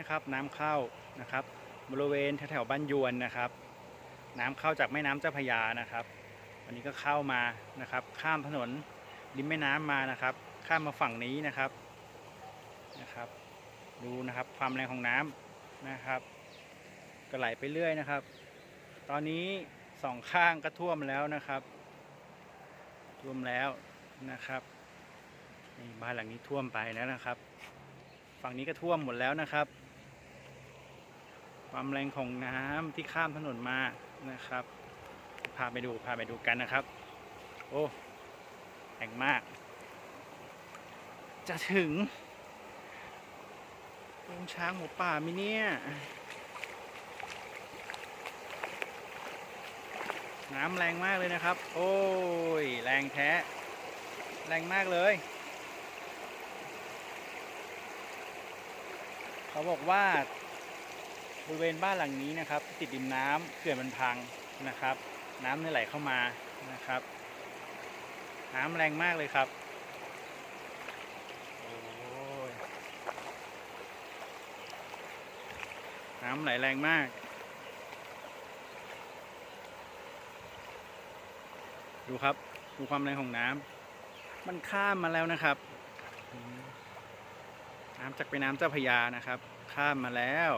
นะครับน้ำเข้านะครับ บริเวณแถวๆบ้านยวนนะครับ น้ำเข้าจากแม่น้ำเจ้าพยานะครับ วันนี้ก็เข้ามานะครับ ข้ามถนนริมแม่น้ำมานะครับ ข้ามมาฝั่งนี้นะครับนะครับ ดูนะครับความแรงของน้ำนะครับ ก็ไหลไปเรื่อยนะครับ ตอนนี้สองข้างก็ท่วมแล้วนะครับ ท่วมแล้วนะครับนี่บ้านหลังนี้ท่วมไปแล้วนะครับ ฝั่งนี้ก็ท่วมหมดแล้วนะครับ ความแรงของน้ำที่ข้ามถนนมานะครับ พาไปดูพาไปดูกันนะครับ โอ้แรงมาก จะถึงโรงช้างหมูป่ามิเนี่ยน้ำแรงมากเลยนะครับ โอ้ย แรงแท้ แรงมากเลย เขาบอกว่า บริเวณบ้านหลังนี้นะครับ ติดดินน้ำเขื่อนมันพังนะครับ น้ำเนี่ยไหลเข้ามานะครับ น้ำแรงมากเลยครับน้ำไหลแรงมาก ดูครับ ดูความแรงของน้ำมันข้ามมาแล้วนะครับ น้ำจากไปน้ำเจ้าพยานะครับ ข้ามมาแล้ว